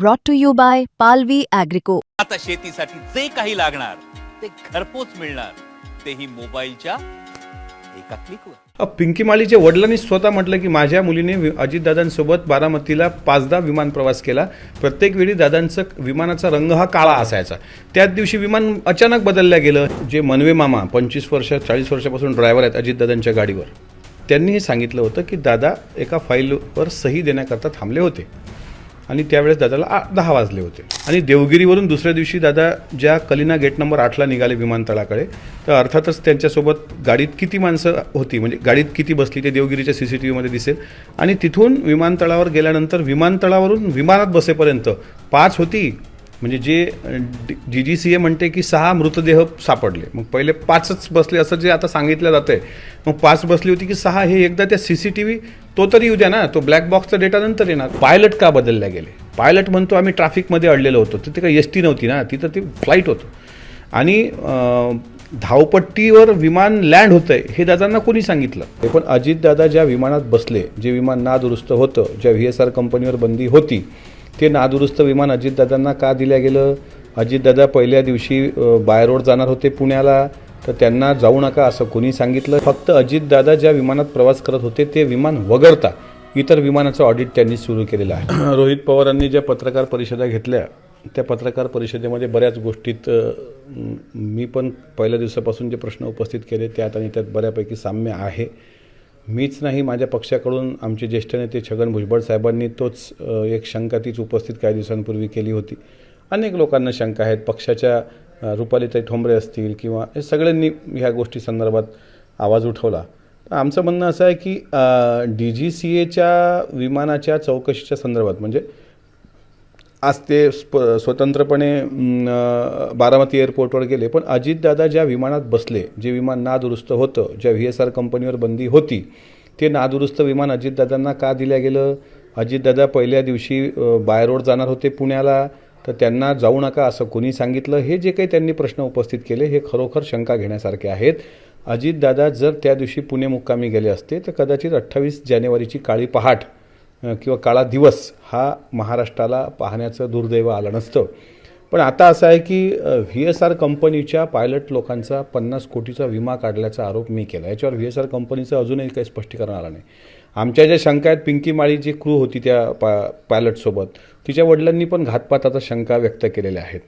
brought to you by Palvi Agrico. आता शेतीसाठी जे काही लागणार ते घरपोच मिळणार. तेही मोबाईलच्या एका क्लिकवर अ, पिंकी माळीच्या वडिलांनी स्वतः म्हटलं की माझ्या मुलीने वि- अजितदादांसोबत बारामतीला पाचदा विमान प्रवास केला. प्रत्येक वेळी दादांचं विमानाचा रंग हा काळा असायचा. त्याच दिवशी विमान अचानक बदललं गेलं. जे मनवे मामा पंचवीस वर्ष चाळीस वर्षापासून ड्रायव्हर आहेत अजितदादांच्या गाडीवर. त्यांनी हे सांगितलं होतं की दादा एका फाईलवर सही देण्याकरता थांबले होते. आणि त्यावेळेस दादाला आ- दहा वाजले होते. आणि देवगिरीवरून दुसऱ्या दिवशी दादा ज्या कलिना गेट नंबर आठला निघाले विमानतळाकडे तर अर्थातच त्यांच्यासोबत गाडीत किती माणसं होती म्हणजे गाडीत किती बसली ते देवगिरीच्या सी सी टी व्हीमध्ये दिसेल. आणि तिथून विमानतळावर गेल्यानंतर विमानतळावरून विमानात बसेपर्यंत पाच होती म्हणजे जे डी जी सी ए म्हणते की सहा मृतदेह सापडले. मग पहिले पाचच बसले असं जे आता सांगितलं जातं आहे मग पाच बसली होती की सहा हे एकदा त्या सी सी टी व्ही तो तरी येऊ द्या ना तो ब्लॅक बॉक्सचा डेटा नंतर येणार. पायलट का बदलल्या गेले? पायलट म्हणतो आम्ही ट्रॅफिकमध्ये अडलेलो होतो. तर ते काही एस टी नव्हती ना तिथं ती फ्लाईट होतं. आणि धावपट्टीवर विमान लँड होतंय हे दादांना कोणी सांगितलं? हे पण अजितदादा ज्या विमानात बसले जे विमान नादुरुस्त होतं ज्या व्ही एस आर कंपनीवर बंदी होती ते नादुरुस्त विमान अजितदादांना का दिलं गेलं? अजितदादा पहिल्या दिवशी बाय रोड जाणार होते पुण्याला तर त्यांना जाऊ नका असं कोणी सांगितलं. फक्त अजितदादा ज्या विमानात प्रवास करत होते ते विमान वगळता इतर विमानाचं ऑडिट त्यांनी सुरू केलेलं आहे. रोहित पवारांनी ज्या पत्रकार परिषदा घेतल्या त्या पत्रकार परिषदेमध्ये बऱ्याच गोष्टीत मी पण पहिल्या दिवसापासून जे प्रश्न उपस्थित केले त्यात आणि त्यात बऱ्यापैकी साम्य आहे. मीच नाही माझ्या पक्षाकडून आमचे ज्येष्ठ नेते छगन भुजबळ साहेबांनी तोच एक शंका तीच उपस्थित काही दिवसांपूर्वी केली होती. अनेक लोकांना शंका आहेत. पक्षाच्या रुपाली रुपालीताई ठोंबरे असतील किंवा हे सगळ्यांनी ह्या गोष्टी संदर्भात आवाज उठवला. तर आमचं म्हणणं असं आहे की डी जी सी एच्या विमानाच्या चौकशीच्या संदर्भात म्हणजे आज ते स्प स्वतंत्रपणे बारामती एअरपोर्टवर गेले. पण अजितदादा ज्या विमानात बसले जे विमान नादुरुस्त होतं ज्या व्ही एस आर कंपनीवर बंदी होती ते नादुरुस्त विमान अजितदादांना का दिलं गेलं? अजितदादा पहिल्या दिवशी बाय रोड जाणार होते पुण्याला तर त्यांना जाऊ नका असं कोणी सांगितलं? हे जे काही त्यांनी प्रश्न उपस्थित केले हे खरोखर शंका घेण्यासारखे आहेत. अजितदादा जर त्या दिवशी पुणे मुक्कामी गेले असते तर कदाचित अठ्ठावीस जानेवारीची काळी पहाट किंवा काळा दिवस हा महाराष्ट्राला पाहण्याचं दुर्दैव आलं नसतं. पण आता असं आहे की व्ही एस आर कंपनीच्या पायलट लोकांचा पन्नास कोटीचा विमा काढल्याचा आरोप मी केला. याच्यावर व्ही एस आर कंपनीचं अजूनही काही स्पष्टीकरण आलं नाही. आमच्या ज्या शंका आहेत पिंकी माळी जी क्रू होती त्या पा पायलटसोबत तिच्या वडिलांनी पण घातपाताचा शंका व्यक्त केलेल्या आहेत.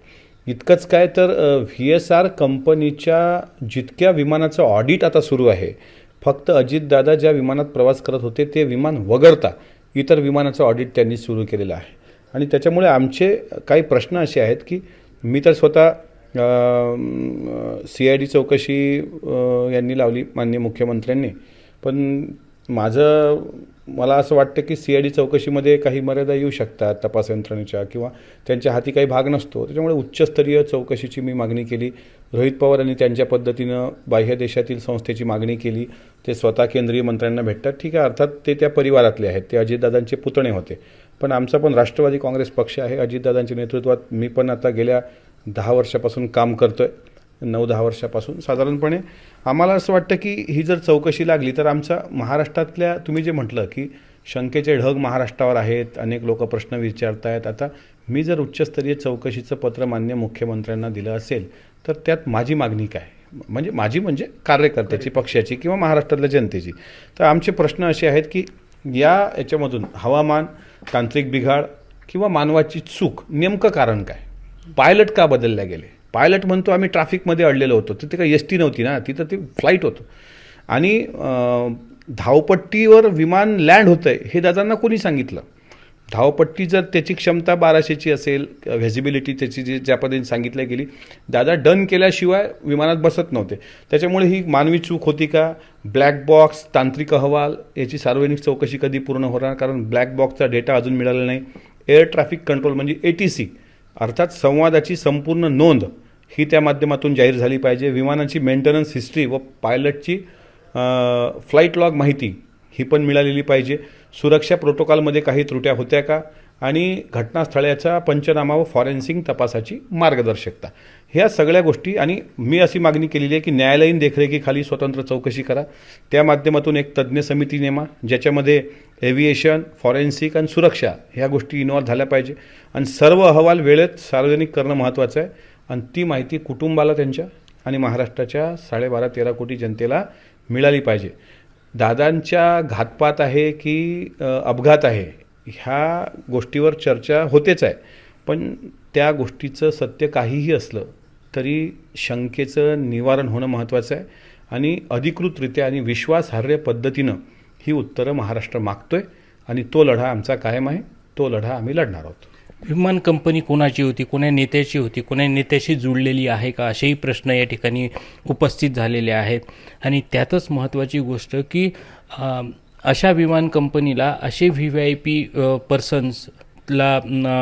इतकंच काय तर व्ही एस आर कंपनीच्या जितक्या विमानाचं ऑडिट आता सुरू आहे फक्त अजितदादा ज्या विमानात प्रवास करत होते ते विमान वगळता इतर विमानाचं ऑडिट त्यांनी सुरू केलेलं आहे. आणि त्याच्यामुळे आमचे काही प्रश्न असे आहेत की मी तर स्वतः सी आय डी चौकशी यांनी लावली माननीय मुख्यमंत्र्यांनी. पण माझं मला असं वाटतं की सी आय डी चौकशीमध्ये काही मर्यादा येऊ शकतात तपास यंत्रणेच्या किंवा त्यांच्या हाती काही भाग नसतो. त्याच्यामुळे उच्चस्तरीय चौकशीची मी मागणी केली. रोहित पवार यांनी त्यांच्या पद्धतीनं बाह्य देशातील संस्थेची मागणी केली. ते स्वतः केंद्रीय मंत्र्यांना भेटतात. ठीक आहे अर्थात ते त्या परिवारातले आहेत. ते अजितदादांचे पुतणे होते. पण आमचा पण राष्ट्रवादी काँग्रेस पक्ष आहे. अजितदादांच्या नेतृत्वात मी पण आता गेल्या दहा वर्षापासून काम करतोय. नऊ दहा वर्षापासून साधारणपणे. आम्हाला असं वाटतं की ही जर चौकशी लागली तर आमचा महाराष्ट्रातल्या तुम्ही जे म्हटलं की शंकेचे ढग महाराष्ट्रावर आहेत अनेक लोक प्रश्न विचारत आहेत आता मी जर उच्चस्तरीय चौकशीचं पत्र मान्य मुख्यमंत्र्यांना दिलं असेल तर त्यात माझी मागणी काय? म्हणजे माझी म्हणजे कार्यकर्त्याची पक्षाची किंवा महाराष्ट्रातल्या जनतेची. तर आमचे प्रश्न असे आहेत की या याच्यामधून हवामान तांत्रिक बिघाड किंवा मानवाची चूक नेमकं कारण काय? पायलट का बदलल्या गेले? पायलट म्हणतो आम्ही ट्रॅफिकमध्ये अडलेलो होतो. तिथे काही एस टी नव्हती ना तिथं ती फ्लाईट होतं. आणि धावपट्टीवर विमान लँड होतंय हे दादांना कोणी सांगितलं? धावपट्टी जर त्याची क्षमता बाराशेची असेल व्हेजिबिलिटी त्याची जी ज्या पद्धतीने सांगितल्या गेली दादा डन केल्याशिवाय विमानात बसत नव्हते. त्याच्यामुळे ही मानवी चूक होती का? ब्लॅक बॉक्स तांत्रिक अहवाल याची सार्वजनिक चौकशी कधी पूर्ण होणार? कारण ब्लॅक बॉक्सचा डेटा अजून मिळाला नाही. एअर ट्रॅफिक कंट्रोल म्हणजे ए टी सी अर्थात संवादाची संपूर्ण नोंद ही त्या माध्यमातून जाहीर झाली पाहिजे. विमानाची मेंटेनन्स हिस्ट्री व पायलटची फ्लाईट लॉग माहिती ही पण मिळालेली पाहिजे. सुरक्षा प्रोटोकॉलमध्ये काही त्रुट्या होत्या का? आणि घटनास्थळाचा पंचनामा व फॉरेन्सिक तपासाची मार्गदर्शकता. ह्या सगळ्या गोष्टी आणि मी अशी मागणी केलेली आहे की न्यायालयीन देखरेखीखाली स्वतंत्र चौकशी करा. त्या माध्यमातून एक तज्ज्ञ समिती नेमा ज्याच्यामध्ये एव्हिएशन फॉरेन्सिक आणि सुरक्षा ह्या गोष्टी इन्व्हॉल्व झाल्या पाहिजे. आणि सर्व अहवाल वेळेत सार्वजनिक करणं महत्त्वाचं आहे. आणि ती माहिती कुटुंबाला त्यांच्या आणि महाराष्ट्राच्या साडेबारा तेरा कोटी जनतेला मिळाली पाहिजे. दादांच्या घातपात आहे की अपघात आहे ह्या गोष्टीवर चर्चा होतेच आहे. पण त्या गोष्टीचं सत्य काहीही असलं तरी शंकेचं निवारण होणं महत्त्वाचं आहे आणि अधिकृतरित्या आणि विश्वासार्ह पद्धतीनं ही उत्तरं महाराष्ट्र मागतो आहे आणि तो लढा आमचा कायम आहे तो लढा आम्ही लढणार आहोत. विमान कंपनी कोणाची होती कोणा नेत्याची होती कोणा नेत्याशी जुळलेली आहे का असेही प्रश्न या ठिकाणी उपस्थित झालेले आहेत. आणि त्यातच महत्त्वाची गोष्ट की अशा विमान कंपनीला असे V V I P persons ला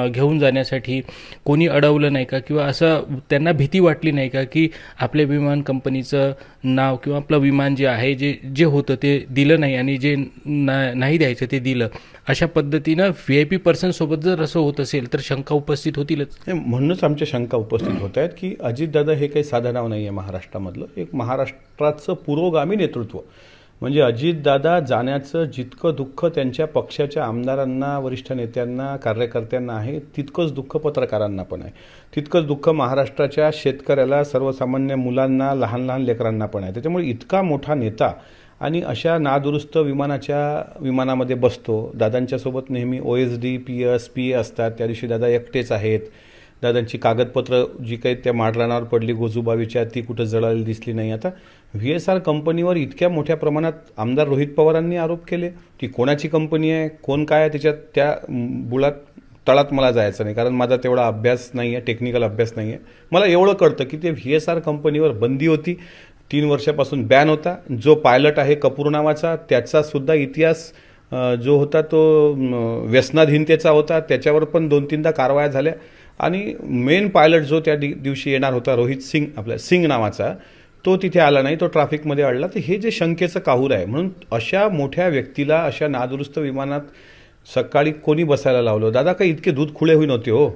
घेऊन जाण्यासाठी कोणी अडवलं नाही का? किंवा असं त्यांना भीती वाटली नाही का की आपल्या विमान कंपनीचं नाव किंवा आपलं विमान जे आहे जे जे होतं ते दिलं नाही आणि जे ना नाही द्यायचं ते दिलं. अशा पद्धतीनं व्ही आय पी पर्सनसोबत जर असं होत असेल तर शंका उपस्थित होतीलच. म्हणूनच आमच्या शंका उपस्थित होत आहेत की अजितदादा हे काही साधं नाव नाही आहे महाराष्ट्रामधलं. एक महाराष्ट्राचं पुरोगामी नेतृत्व. म्हणजे अजितदादा जाण्याचं जितकं दुःख त्यांच्या पक्षाच्या आमदारांना वरिष्ठ नेत्यांना कार्यकर्त्यांना आहे तितकंच दुःख पत्रकारांना पण आहे. तितकंच दुःख महाराष्ट्राच्या शेतकऱ्याला सर्वसामान्य मुलांना लहान लहान लेकरांना पण आहे. त्याच्यामुळे इतका मोठा नेता आणि अशा नादुरुस्त विमानाच्या विमानामध्ये बसतो. दादांच्यासोबत नेहमी O S D P S P A असतात. त्या दिवशी दादा एकटेच आहेत. दादांची कागदपत्र जी काही त्या माडरानावर पडली गोजूबावीच्या ती कुठं जळालेली दिसली नाही. आता व्ही एस आर कंपनीवर इतक्या मोठ्या प्रमाणात आमदार रोहित पवारांनी आरोप केले. ती कोणाची कंपनी आहे? कोण काय आहे? त्याच्यात त्या बुळात तळात मला जायचं नाही. कारण माझा तेवढा अभ्यास नाही आहे टेक्निकल अभ्यास नाही आहे मला एवढं कळतं की ते व्ही एस आर कंपनीवर बंदी होती. तीन वर्षापासून बॅन होता. जो पायलट आहे कपूर नावाचा त्याचासुद्धा इतिहास जो होता तो व्यसनाधीनतेचा होता. त्याच्यावर पण दोन तीनदा कारवाया झाल्या. आणि मेन पायलट जो त्या दि- दिवशी येणार होता रोहित सिंग आपल्या सिंग नावाचा तो तिथे आला नाही तो ट्रॅफिकमध्ये अडला. तर हे जे शंकेचं काहूर आहे म्हणून अशा मोठ्या व्यक्तीला अशा नादुरुस्त विमानात सकाळी कोणी बसायला लावलं? दादा काही इतके दूध खुळे होई नव्हते हो.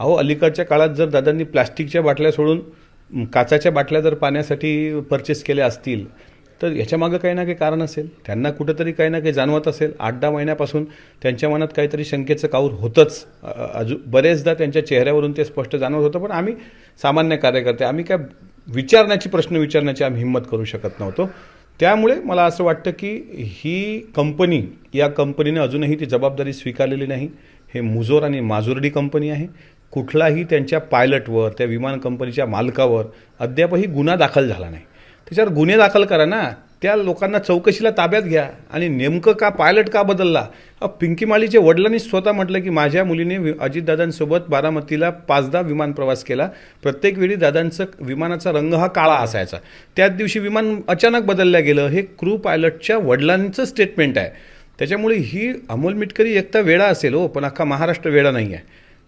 अहो अलीकडच्या काळात जर दादांनी प्लास्टिकच्या बाटल्या सोडून काचाच्या बाटल्या जर पाण्यासाठी परचेस केल्या असतील तर ह्याच्यामागं काही ना काही कारण असेल. त्यांना कुठंतरी काही ना काही जाणवत असेल. आठ दहा महिन्यापासून त्यांच्या मनात काहीतरी शंकेचं काऊर होतंच. अजू अजून बरेचदा त्यांच्या चेहऱ्यावरून ते स्पष्ट जाणवत होतं पण आम्ही सामान्य कार्यकर्ते आम्ही काय विचारण्याची प्रश्न विचारण्याची आम्ही हिंमत करू शकत नव्हतो. त्यामुळे मला असं वाटतं की ही कंपनी या कंपनीने अजूनही ती जबाबदारी स्वीकारलेली नाही. हे मुजोर आणि माजुर्डी कंपनी आहे. कुठलाही त्यांच्या पायलटवर त्या विमान कंपनीच्या मालकावर अद्यापही गुन्हा दाखल झाला नाही. त्याच्यावर गुन्हे दाखल करा ना. त्या लोकांना चौकशीला ताब्यात घ्या. आणि नेमकं का पायलट का बदलला? पिंकी माळीच्या वडिलांनी स्वतः म्हटलं की माझ्या मुलीने वि- अजितदादांसोबत बारामतीला पाचदा विमान प्रवास केला. प्रत्येक वेळी दादांचं विमानाचा रंग हा काळा असायचा. त्याच दिवशी विमान अचानक बदललं गेलं. हे क्रू पायलटच्या वडिलांचं स्टेटमेंट आहे. त्याच्यामुळे ही अमोल मिटकरी एकटा वेळा असेल हो पण अख्खा महाराष्ट्र वेळा नाही आहे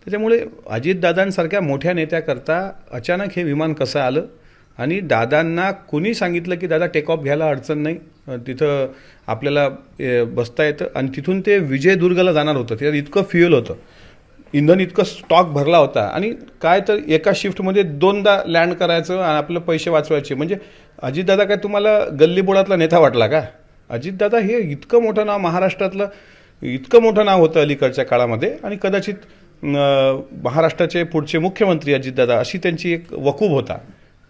त्याच्यामुळे अजितदादांसारख्या मोठ्या नेत्याकरता अचानक हे विमान कसं आलं? आणि दादांना कुणी सांगितलं की दादा टेक ऑफ घ्यायला अडचण नाही. तिथं आपल्याला बसता येतं. आणि तिथून ते विजयदुर्गला जाणार होतं. त्याच्यात इतकं फ्युएल होतं. इंधन इतकं स्टॉक भरला होता. आणि काय तर एका शिफ्टमध्ये दोनदा लँड करायचं आणि आपलं पैसे वाचवायचे. म्हणजे अजितदादा काय तुम्हाला गल्लीबोळातला नेता वाटला का? अजितदादा हे इतकं मोठं नाव महाराष्ट्रातलं इतकं मोठं नाव होतं अलीकडच्या काळामध्ये. आणि कदाचित महाराष्ट्राचे पुढचे मुख्यमंत्री अजितदादा अशी त्यांची एक वकूब होता.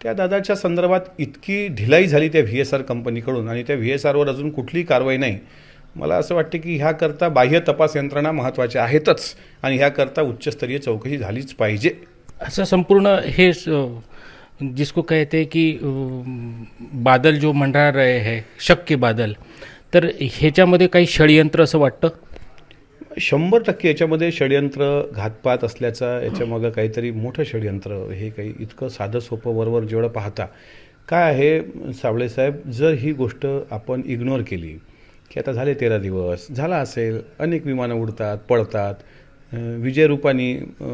त्या दादाच्या संदर्भात इतकी ढिलाई झाली त्या व्ही एस आर कंपनीकडून आणि त्या व्ही एस आरवर अजून कुठलीही कारवाई नाही मला असं वाटतं की ह्याकरता बाह्य तपास यंत्रणा महत्त्वाच्या आहेतच आणि ह्याकरता उच्चस्तरीय चौकशी झालीच पाहिजे. असं संपूर्ण हे जिसको कहते हैं कि बादल जो मंडरा रहे हैं शक्य बादल तर ह्याच्यामध्ये काही षडयंत्र असं वाटतं? शंभर टक्के याच्यामध्ये षडयंत्र घातपात असल्याचा याच्यामागं काहीतरी मोठं षडयंत्र हे काही इतकं साधं सोपं वरवर जेवढं पाहता. काय आहे सावळेसाहेब जर ही गोष्ट आपण इग्नोर केली की आता झाले तेरा दिवस झाला असेल अनेक विमानं उडतात पळतात विजय रुपानी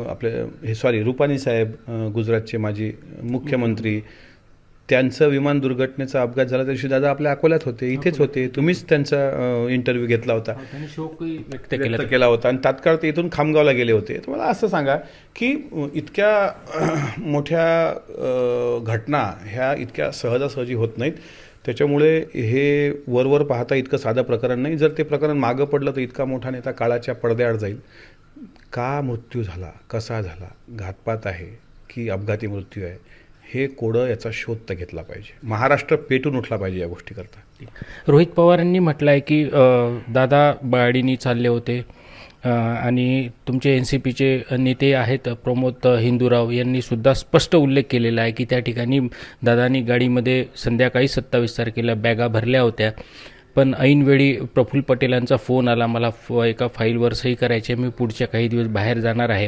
आपले हे सॉरी रुपानी साहेब गुजरातचे माजी मुख्यमंत्री त्यांचं विमान दुर्घटनेचा अपघात झाला त्या दिवशी दादा आपल्या अकोल्यात होते इथेच होते. तुम्हीच त्यांचा इंटरव्ह्यू घेतला होता. त्यांनी शोकही व्यक्त केला. केला होता. आणि तात्काळ ते इथून खामगावला गेले होते. तर मला असं सांगा की इतक्या मोठ्या घटना ह्या इतक्या सहजासहजी होत नाहीत. त्याच्यामुळे हे वरवर पाहता इतकं साधं प्रकरण नाही. जर ते प्रकरण मागं पडलं तर इतका मोठा नेता काळाच्या पडद्याआड जाईल. का मृत्यू झाला? कसा झाला? घातपात आहे की अपघाती मृत्यू आहे? हे कोडं याचा शोध तर घेतला पाहिजे. महाराष्ट्र पेटून उठला पाहिजे या गोष्टीकरता. रोहित पवारांनी म्हटलं आहे की दादा बाळीनी चालले होते आणि तुमचे एन सी पीचे नेते आहेत प्रमोद हिंदूराव यांनी सुद्धा स्पष्ट उल्लेख केलेला आहे की त्या ठिकाणी दादानी गाडीमध्ये संध्याकाळी सत्तावीस तारखेला बॅगा भरल्या होत्या. पण ऐनवेळी प्रफुल्ल पटेलांचा फोन आला मला फ एका फाईलवर सही करायची मी पुढच्या काही दिवस बाहेर जाणार आहे.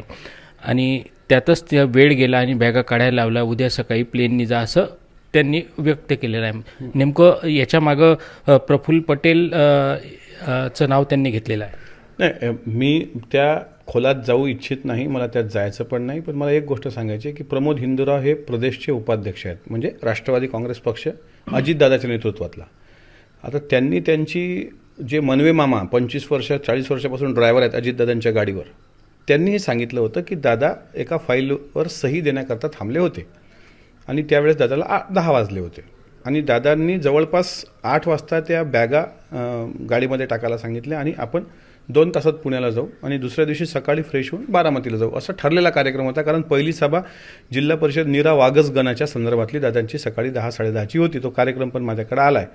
आणि त्यातच त्या वेळ गेला आणि बॅगा काढायला लावला उद्या सकाळी प्लेननी जा असं त्यांनी व्यक्त केलेलं आहे. नेमकं याच्या मागं प्रफुल्ल पटेल चं नाव त्यांनी घेतलेलं आहे. नाही मी त्या खोलात जाऊ इच्छित नाही मला त्यात जायचं पण नाही पण मला एक गोष्ट सांगायची की प्रमोद हिंदुराव हे प्रदेशचे उपाध्यक्ष आहेत. म्हणजे राष्ट्रवादी काँग्रेस पक्ष अजितदादाच्या नेतृत्वातला. आता त्यांनी त्यांची जे मनवे मामा पंचवीस वर्ष चाळीस वर्षापासून ड्रायव्हर आहेत अजितदादांच्या गाडीवर त्यांनी हे सांगितलं होतं की दादा एका फाईलवर सही देण्याकरता थांबले होते. आणि त्यावेळेस दादाला आ दहा वाजले होते. आणि दादांनी जवळपास आठ वाजता त्या बॅगा गाडीमध्ये टाकायला सांगितल्या आणि आपण दोन तासात पुण्याला जाऊ आणि दुसऱ्या दिवशी सकाळी फ्रेश होऊन बारामतीला जाऊ. असा ठरलेला कार्यक्रम होता कारण पहिली सभा जिल्हा परिषद निरा वागस गणाच्या संदर्भातली. दादांची सकाळी दहा साडेदहाची होती. तो कार्यक्रम पण माझ्याकडे आला आहे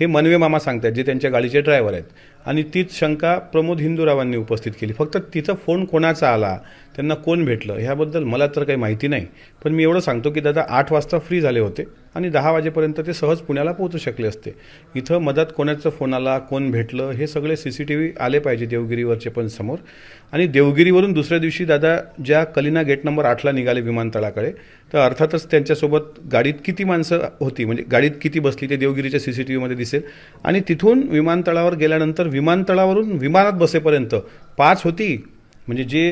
हे मनवे मामा सांगतात जे त्यांच्या गाडीचे ड्रायव्हर आहेत. आणि तीच शंका प्रमोद हिंदूरावांनी उपस्थित केली. फक्त तिचा फोन कोणाचा आला त्यांना कोण भेटलं ह्याबद्दल मला तर काही माहिती नाही. पण मी एवढं सांगतो की दादा आठ वाजता फ्री झाले होते आणि दहा वाजेपर्यंत ते सहज पुण्याला पोहोचू शकले असते. इथं मदत कोणाचा फोन आला कोण भेटलं हे सगळे सी सी टी व्ही आले पाहिजे देवगिरीवरचे पण समोर. आणि देवगिरीवरून दुसऱ्या दिवशी दादा ज्या कलिना गेट नंबर आठला निघाले विमानतळाकडे तर अर्थातच त्यांच्यासोबत गाडीत किती माणसं होती म्हणजे गाडीत किती बसली ते देवगिरीच्या सी सी टी व्हीमध्ये दिसेल. आणि तिथून विमानतळावर गेल्यानंतर विमानतळावरून विमानात बसेपर्यंत पाच होती. म्हणजे जे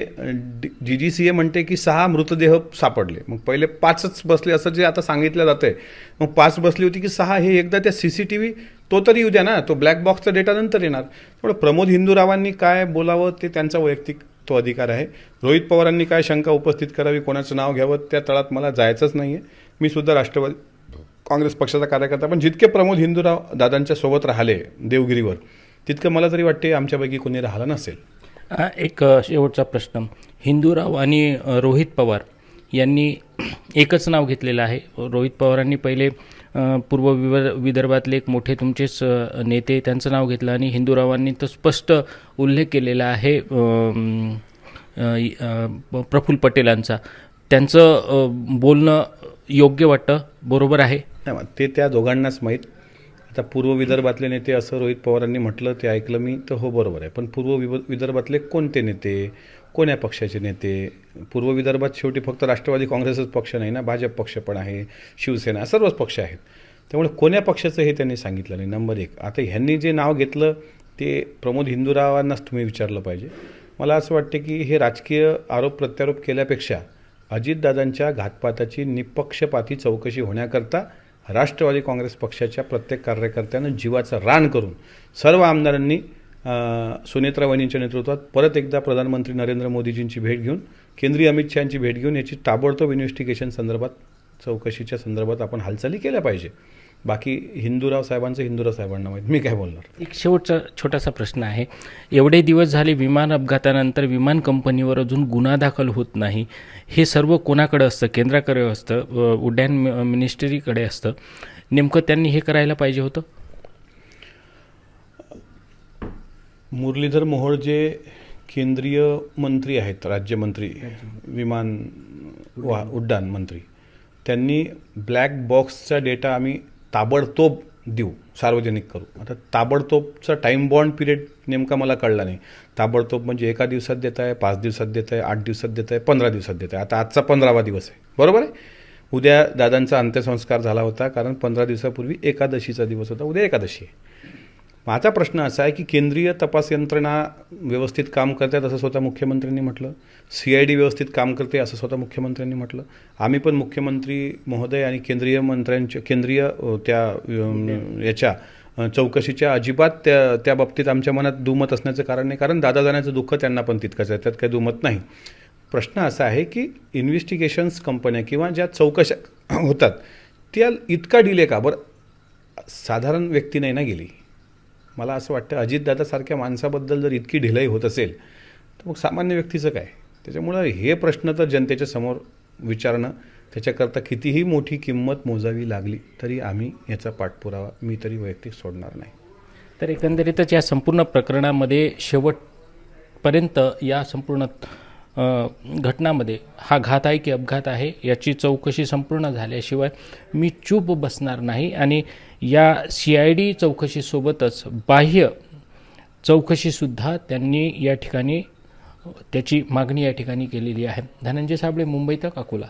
जी जी सी ए म्हणते की सहा मृतदेह सापडले. मग पहिले पाचच बसले असं जे आता सांगितलं जातंय. मग पाच बसली होती की सहा हे एकदा त्या सी सी टी व्ही तो तरी येऊ द्या ना. तो ब्लॅक बॉक्सचा डेटा नंतर येणार. थोडं प्रमोद हिंदूरावांनी काय बोलावं ते त्यांचा वैयक्तिक तो अधिकार आहे. रोहित पवारांनी काय शंका उपस्थित करावी कोणाचं नाव घ्यावं त्या तळात मला जायचंच नाही आहे मी सुद्धा राष्ट्रवादी काँग्रेस पक्षाचा कार्यकर्ता पण जितके प्रमोद हिंदूराव दादांच्या सोबत राहिले देवगिरीवर तितकं मला तरी वाटते आमच्यापैकी कोणी राहिलं नसेल. एक शेवटचा प्रश्न. हिंदूराव आणि रोहित पवार यांनी एकच नाव घेतलेलं आहे. रोहित पवारांनी पहिले पूर्व विदर्भातले एक मोठे तुमचेच नेते त्यांचं नाव घेतलं आणि हिंदूरावांनी तर स्पष्ट उल्लेख केलेला आहे प्रफुल्ल पटेलांचा. त्यांचं बोलणं योग्य वाटतं? बरोबर आहे? ते त्या दोघांनाच माहीत. आता पूर्व विदर्भातले नेते असं रोहित पवारांनी म्हटलं ते ऐकलं मी तर हो बरोबर आहे. पण पूर्व विभ विदर्भातले कोणते नेते कोण्या पक्षाचे नेते? पूर्व विदर्भात शेवटी फक्त राष्ट्रवादी काँग्रेसच पक्ष नाही ना भाजप पक्ष पण आहे शिवसेना सर्वच पक्ष आहेत. त्यामुळे कोण्या पक्षाचं हे त्यांनी सांगितलं नाही? नंबर एक. आता ह्यांनी जे नाव घेतलं ते प्रमोद हिंदूरावांनाच तुम्ही विचारलं पाहिजे. मला असं वाटते की हे राजकीय आरोप प्रत्यारोप केल्यापेक्षा अजितदादांच्या घातपाताची निपक्षपाती चौकशी होण्याकरता राष्ट्रवादी काँग्रेस पक्षाच्या प्रत्येक कार्यकर्त्यानं जीवाचं रान करून सर्व आमदारांनी सुनेत्रा वहिनींच्या नेतृत्वात परत एकदा प्रधानमंत्री नरेंद्र मोदीजींची भेट घेऊन केंद्रीय अमित शहाची भेट घेऊन याची ताबडतोब इन्व्हेस्टिगेशन संदर्भात चौकशीच्या संदर्भात आपण हालचाली केल्या पाहिजे. बाकी हिंदूराव साहेबांचं हिंदूराव साहेबांना माहीत. मी काय बोलणार? एक शेवटचा छोटासा प्रश्न आहे. एवढे दिवस झाले विमान अपघातानंतर विमान कंपनीवर अजून गुन्हा दाखल होत नाही. हे सर्व कोणाकडे असतं? केंद्राकडे असतं? उड्डाण मिनिस्ट्रीकडे असतं? नेमकं त्यांनी हे करायला पाहिजे होतं? मुरलीधर मोहोळ जे केंद्रीय मंत्री आहेत राज्यमंत्री विमान वा उड्डाण मंत्री त्यांनी ब्लॅक बॉक्सचा डेटा आम्ही ताबडतोब देऊ सार्वजनिक करू. आता ताबडतोबचा टाईम बॉन्ड पिरियड नेमका मला कळला नाही. ताबडतोब म्हणजे एका दिवसात देत आहे पाच दिवसात देत आहे आठ दिवसात देत आहे पंधरा दिवसात देत आहे. आता आजचा पंधरावा दिवस आहे. बरोबर आहे? उद्या दादांचा अंत्यसंस्कार झाला होता कारण पंधरा दिवसापूर्वी एकादशीचा दिवस होता. उद्या एकादशी आहे. माझा प्रश्न असा आहे की केंद्रीय तपास यंत्रणा व्यवस्थित काम करते असं स्वतः मुख्यमंत्र्यांनी म्हटलं. सी आय डी व्यवस्थित काम करते असं स्वतः मुख्यमंत्र्यांनी म्हटलं. आम्ही पण मुख्यमंत्री महोदय आणि केंद्रीय मंत्र्यांच्या केंद्रीय त्या याच्या चौकशीच्या अजिबात त्या त्या बाबतीत आमच्या मनात दुमत असण्याचं कारण नाही. कारण दादा जाण्याचं दुःख त्यांना पण तितकंच आहे. त्यात काही दुमत नाही. प्रश्न असा आहे की इन्व्हेस्टिगेशन्स कंपन्या किंवा ज्या चौकशा होतात त्या इतका डिले का? बरं साधारण व्यक्ती नाही ना गेली? मला असं वाटतं अजितदादासारख्या माणसाबद्दल जर इतकी ढिलाई होत असेल तर मग सामान्य व्यक्तीचं काय? त्याच्यामुळं हे प्रश्न तर जनतेच्या समोर विचारणं त्याच्याकरता कितीही मोठी किंमत मोजावी लागली तरी आम्ही याचा पाठपुरावा मी तरी वैयक्तिक सोडणार नाही. तर एकंदरीतच या संपूर्ण प्रकरणामध्ये शेवटपर्यंत या संपूर्ण घटनामध्ये हा घात आहे की अपघात आहे याची चौकशी संपूर्ण झाल्याशिवाय मी चूप बसणार नाही. आणि या सी आय डी चौकशीसोबतच बाह्य चौकशीसुद्धा त्यांनी या ठिकाणी त्याची मागणी या ठिकाणी केलेली आहे. धनंजय साबळे मुंबई तक अकोला.